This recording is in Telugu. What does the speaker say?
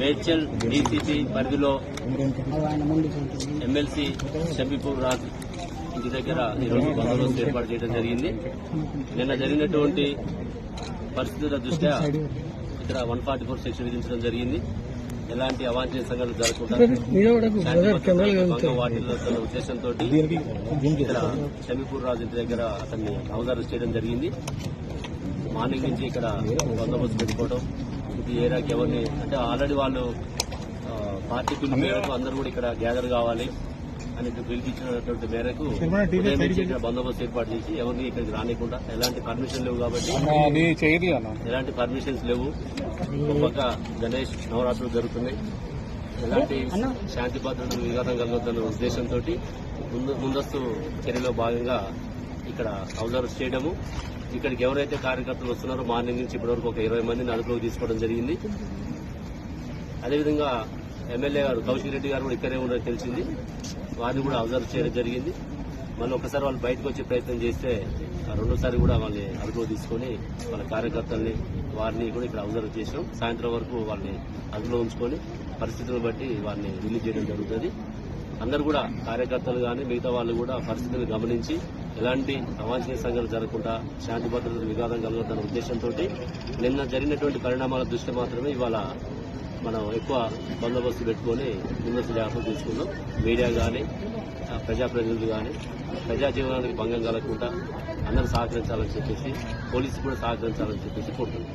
మేడ్చల్ డీసీపీ పరిధిలో ఎమ్మెల్సీ షబీపూర్ రాజ్ ఇంటి దగ్గర ఈరోజు బందోబస్తు ఏర్పాటు చేయడం జరిగింది. నిన్న జరిగినటువంటి పరిస్థితుల దృష్ట్యా ఇక్కడ వన్ ఫార్టీ ఫోర్ సెక్షన్ విధించడం జరిగింది. ఎలాంటి అవాంఛనీయ సంఘటనలు జరగకుండా వాటిలో ఉద్దేశంతో ఇక్కడ షమీపూర్ రాజు ఇంటి దగ్గర అతన్ని అవగాహన చేయడం జరిగింది. మార్నింగ్ నుంచి ఇక్కడ బందోబస్తు పెట్టుకోవడం ఈ ఏరియాకి ఎవరిని అంటే ఆల్రెడీ వాళ్ళు పార్టీ పిలుపు మేరకు అందరూ కూడా ఇక్కడ గ్యాదర్ కావాలి అని పిలిపించినటువంటి మేరకు బందోబస్తు ఏర్పాటు చేసి ఎవరిని ఇక్కడికి రానికుండా ఎలాంటి పర్మిషన్ లేవు కాబట్టి ఎలాంటి పర్మిషన్స్ లేవు. ఒక పక్క గణేష్ నవరాత్రులు జరుగుతున్నాయి. ఎలాంటి శాంతి భద్రతలు విఘాతం కలగొద్దన్న ఉద్దేశంతో ముందు ముందస్తు చర్యలో భాగంగా ఇక్కడ అబ్జర్వ్ చేయడము ఇక్కడికి ఎవరైతే కార్యకర్తలు వస్తున్నారో మార్నింగ్ నుంచి ఇప్పటివరకు ఒక ఇరవై మందిని అదుపులోకి తీసుకోవడం జరిగింది. అదేవిధంగా ఎమ్మెల్యే గారు కౌశిక్ రెడ్డి గారు కూడా ఇక్కడే ఉన్నారని తెలిసింది. వారిని కూడా అబ్జర్వ్ చేయడం జరిగింది. మళ్ళీ ఒకసారి వాళ్ళు బయటకు వచ్చే ప్రయత్నం చేస్తే రెండోసారి కూడా వాళ్ళని అదుపులో తీసుకొని వాళ్ళ కార్యకర్తల్ని వారిని కూడా ఇక్కడ అబ్జర్వ్ చేసాం సాయంత్రం వరకు వాళ్ళని అదుపులో ఉంచుకొని పరిస్థితులను బట్టి వారిని రిలీజ్ చేయడం జరుగుతుంది. అందరూ కూడా కార్యకర్తలు కానీ మిగతా వాళ్ళు కూడా పరిస్థితిని గమనించి ఎలాంటి అవాంఛనీయ సంఘటనలు జరగకుండా శాంతి భద్రతలు విఘాతం కలుగుతున్న ఉద్దేశంతో నిన్న జరిగినటువంటి పరిణామాల దృష్టి మాత్రమే ఇవాళ మనం ఎక్కువ బందోబస్తు పెట్టుకొని ముందస్తు జాగ్రత్తలు తీసుకున్నాం. మీడియా కానీ ప్రజాప్రతినిధులు కానీ ప్రజా జీవనానికి భంగం కలగకుండా అందరూ సహకరించాలని చెప్పేసి పోలీసు కూడా సహకరించాలని చెప్పేసి కోరుతున్నాం.